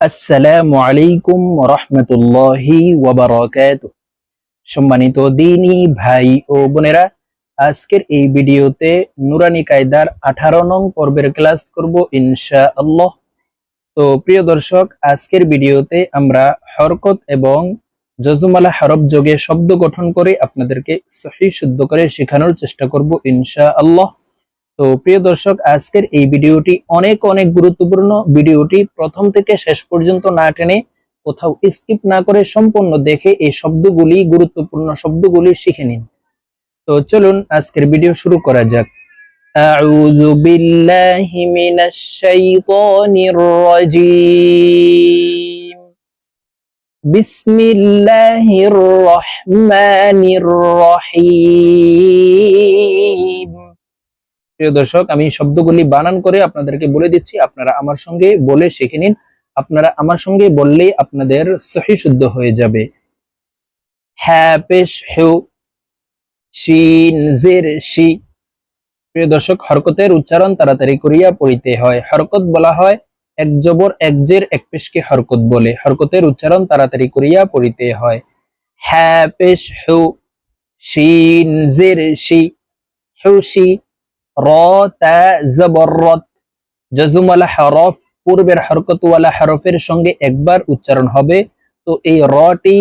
আসসালামু আলাইকুম রহমতুল্লাহি ওয়াবারাকাত সম্মানিত দিনী ভাই ও বোনেরা, আজকের এই ভিডিওতে নুরানি কায়দার আঠারো নং পর্বের ক্লাস করব ইনশা আল্লাহ তো প্রিয় দর্শক, আজকের ভিডিওতে আমরা হরকত এবং জজুমালা হরফ যোগে শব্দ গঠন করে আপনাদেরকে সহি শুদ্ধ করে শেখানোর চেষ্টা করব ইনশা আল্লাহ তো প্রিয় দর্শক আজকের এই ভিডিওটি অনেক অনেক গুরুত্বপূর্ণ ভিডিওটি প্রথম থেকে শেষ পর্যন্ত না টেনে কোথাও স্কিপ না করে সম্পূর্ণ দেখে এই শব্দগুলি গুরুত্বপূর্ণ শব্দগুলি শিখে নিন তো চলুন আজকের ভিডিও শুরু করা যাক أعوذ بالله من الشيطان الرجيم بسم الله الرحمن الرحيم প্রিয় দর্শক, আমি শব্দগুলি বানান করে আপনাদেরকে বলে দিচ্ছি। আপনারা আমার সঙ্গে বলে শিখে নিন। আপনারা আমার সঙ্গে বললেই আপনাদের সহি শুদ্ধ হয়ে যাবে। হ্যাঁ হেউ শিন জের শি। প্রিয় দর্শক, হরকতের উচ্চারণ তাড়াতাড়ি করিয়া পড়িতে হয়। হরকত বলা হয় এক জবর, এক জের, এক পেশকে হরকত বলে। হরকতের উচ্চারণ তাড়াতাড়ি করিয়া পড়িতে হয়। হ্যাঁ পেশ হেউ শিন জের শি। হেউ শি র জজুমালা হরফ পূর্বের হরকতওয়ালা হরফের সঙ্গে একবার উচ্চারণ হবে। তো এই রটি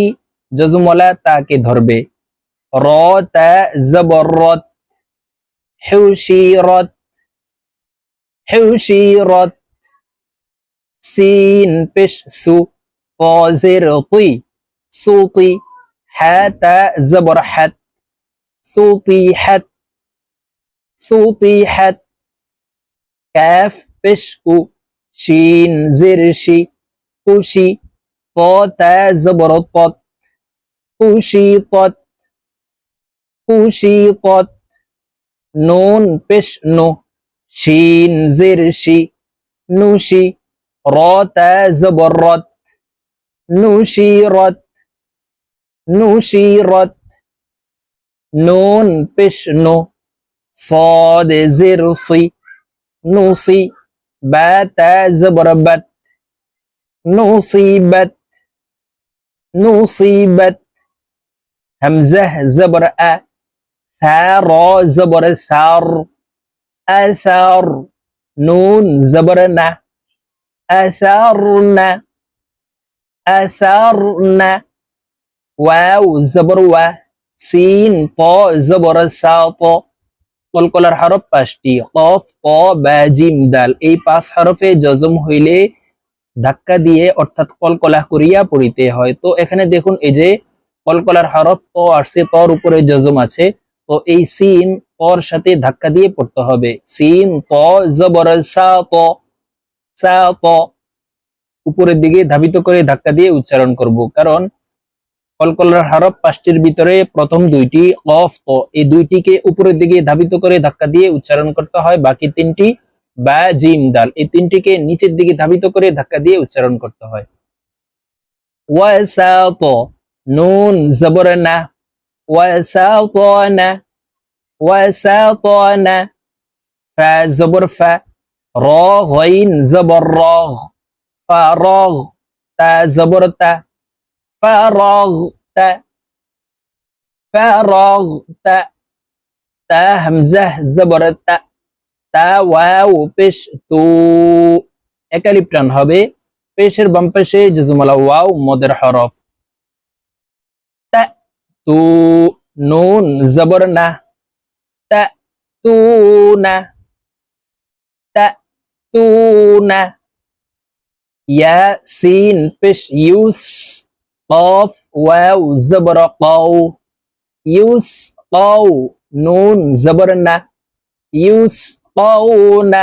জজুমলা তাকে ধরবে। র হেউশিরত হেউশিরত, সিন, পেশ, সু তজের তুই সুতি হ্যাঁ জবর হ্যাত সুতি হ্যাত سطحت كاف بشكو شين زرشي كوشي طا زبر طت كوشي طت كوشي طت نون بش نو شين زرشي نوشي را تا زبرت نوشيرت نوشيرت نون بش نو صاد زر صي نوصي بات زبربت نصيبت نصيبت همزة زبر أ ثار زبر ثار. أثار نون زبرنا أثرنا أثرنا واو زبر و سين طا زبر ساط কলকলার হরফ? পাঁচটি। কফ, ক, বা, জিম, দাল। এই পাঁচ হরফে জজম হইলে ধাক্কা দিয়ে অর্থাৎ কলকলা করিয়া পড়িতে হয়। তো এখানে দেখুন, এই যে কলকলার হরফ ত আসছে তর উপরে জজম আছে। তো এই সিন তর সাথে ধাক্কা দিয়ে পড়তে হবে। সিন ত, জবর, সা, ত। সা, ত। উপরের দিকে ধাবিত করে ধাক্কা দিয়ে উচ্চারণ করব। কারণ কলকলার হরফ পাঁচটির ভিতরে প্রথম দুইটি অফ, তো এই দুইটিকে উপরের দিকে ধাবিত করে ধাক্কা দিয়ে উচ্চারণ করতে হয়। বাকি তিনটি বা, জিম দাল এই তিনটিকে নিচের দিকে ধাবিত করে ধাক্কা দিয়ে উচ্চারণ করতে হয়। ওয়াসাত নুন জবর না ওয়াসাতনা ওয়াসাতনা ফা ফা, র জবর তা। فرغت فرغت تا همزة زبر তা তা ওয়াও পেশ তু একালিপ টান হবে পেশের বাম পাশে জজমালা ওয়াও মদের হরফ তা তু নুন জবর না তা তু না তা তু না ইয়া সিন পেশ ইউস قاف واو زبر قو يسقو نون زبرنا يسقون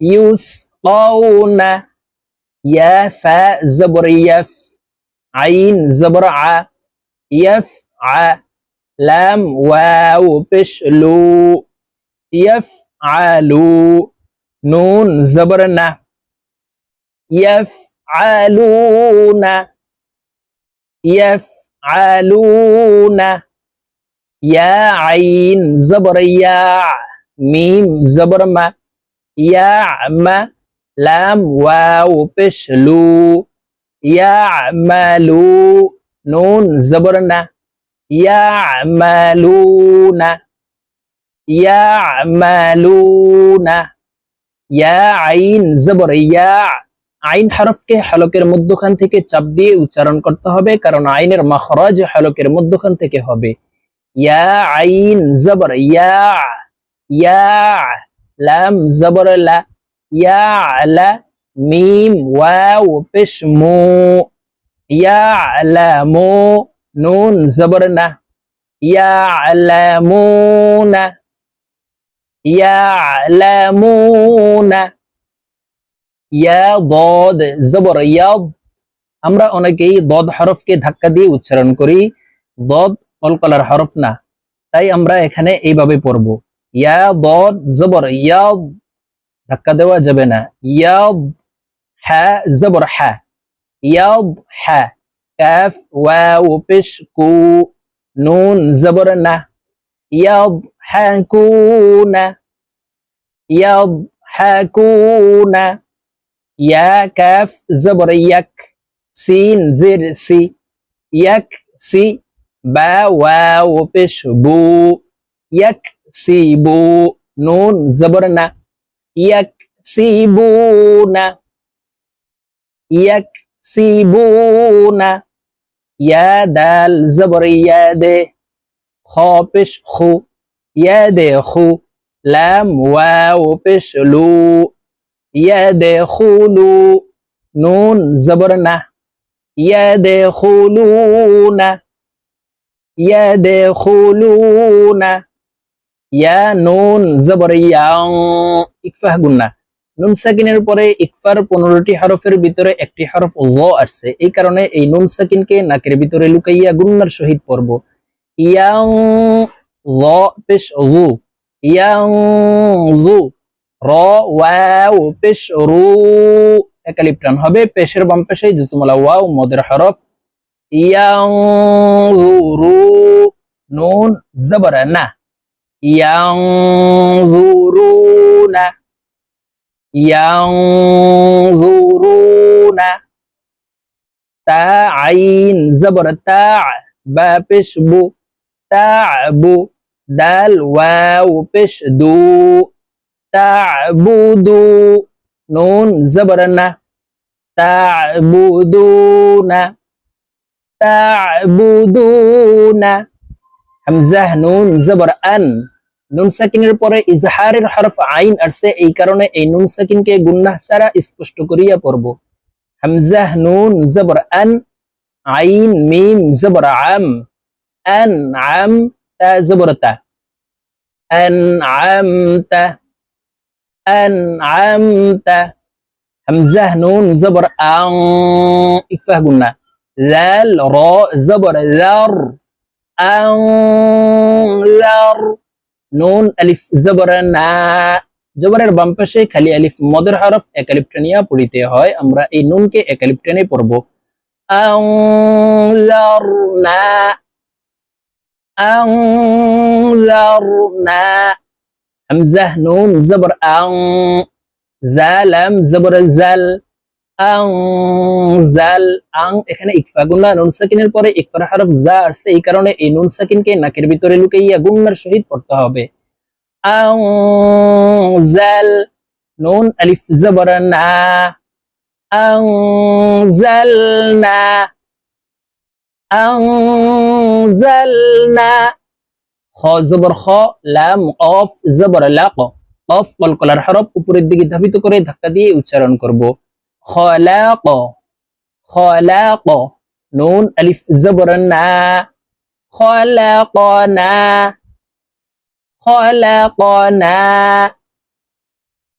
يسقون يا فاء زبر يف. عين زبر ع. يفع لام واو بشلو يفعلوا نون زبرنا يفعلون يفعلون. يا عين زبر يا ميم زبر ما يعم لام واو بشلو. يا يعملو نون زبرنا يعملون يعملون يا عين زبر يا আইন হরফকে হলকের মধ্যখান থেকে চাপ দিয়ে উচ্চারণ করতে হবে, কারণ আইনের মাখরাজ হলকের মধ্যখান থেকে হবে। ইয়া আইন জবর, ইয়া ইয়া, লাম জবর, লা, ইয়া, লা, মিম, ওয়াও, পেশ, মু, ইয়া, লা, মু, নুন জবর, না, ইয়া, লা মুনা ইয়ালামুনা ইয়া দদ, জবর ইয়াদ আমরা অনেকেই দদ হরফকে ধাক্কা দিয়ে উচ্চারণ করি। দদ কলকলার হরফ না। তাই আমরা এখানে এইভাবে পড়ব। ইয়া দদ, জবর ইয়াদ ধাক্কা দেওয়া যাবে না। ইয়াদ হা জবর হা ইয়াদ হা কাফ, ওয়াও, পেশ, কু, নুন, জবর না। ইয়া কাফ জবর ইয়াক, সিন জির সি, ইয়াক সি, বা ওয়াও পেশ বু, ইয়াক সি বু, নুন জবর না, ইয়াক সি বু না, ইয়াক সি বু না, ইয়া দাল জবর ইয়া দে, খ খু, ইয়া দে খু, লাম ওয়াও পেশ লু। ইয়া দে খুলু নুন জবর না ইয়া দে খুলুনা দে খুলুনা ইয়া নুন জবর ইয়াং ইকফাহ গুন্না নুন সাকিনের পরে ইকফার পনেরোটি হরফের ভিতরে একটি হরফ জ আসছে এই কারণে এই নুন সাকিনকে নাকের ভিতরে লুকাইয়া গুন্নার সহিত পড়ব ইয়াং জ পেশ জু ইয়াং জু র, ওয়াও, পেশ, রু একালিপ টান হবে। পেশের বাম পেশে জিসমলা ওয়াও, মদের হরফ। ইয়াং জু রু নুন জবর না ইয়াং জু না ইয়াং জু না তা, আইন, জবর, তা, বা, পেশ, বু। তাবু দাল, ওয়াও, পেশ, দু। তা'বুদু নুন জবরান্না তা'বুদুনা তা'বুদুনা হামজাহ নুন জবর আন নুন সাকিনের পরে ইজহারের হরফ আইন আসছে এই কারণে এই নুন সাকিনকে গুন্নাহ সারা স্পষ্ট করিয়া পড়ব হামজাহ নুন জবর আন আইন মিম জবর আম আন আম তা জবরতা আন আম তা আন'আমতা همزه نون, زبر আং ইকফা قلنا. لال র زبر লার আং লার নুন আলিফ না জবরের বাম পাশে খালি আলিফ মদের হরফ একালিপটা পড়িতে হয়। আমরা এই নুনকে একালিপটা নিয়ে পড়ব। আং লার না। আং লার না। نون زبر أن زالم زبر زل আংজাল আং এখানে ইকফা গুন্না নুন সাকিনের পরে ইকফার হরফ জা আসছে এই কারণে এই নুন সাকিনকে নাকের ভিতরে লুকাইয়া গুন্নার সহিত পড়তে হবে আংজাল নুন আলিফ জবর না আংজালনা আংজালনা খ, জবর খ, লাম, অফ, জবর, লাক। অফ কলকলার হরফ উপরের দিকে ধাবিত করে ধাক্কা দিয়ে উচ্চারণ করব। খলাক খলাক নুন, আলিফ, জবর, না। খলাকনা খলাকনা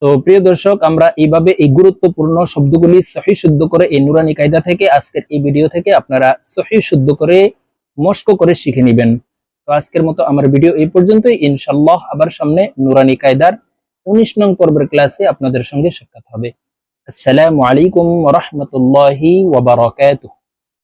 তো প্রিয় দর্শক, আমরা এইভাবে এই গুরুত্বপূর্ণ শব্দগুলি সহি শুদ্ধ করে এই নুরানি কায়দা থেকে, আজকের এই ভিডিও থেকে আপনারা সহি শুদ্ধ করে মস্ক করে শিখে নেবেন। তো আজকের মতো আমার ভিডিও এই পর্যন্তই। ইনশাল্লাহ আবার সামনে নুরানি কায়দার উনিশ নং পর্বের ক্লাসে আপনাদের সঙ্গে সাক্ষাৎ হবে। আসসালামু আলাইকুম রহমতুল্লাহি ওয়াবারাকাতুহ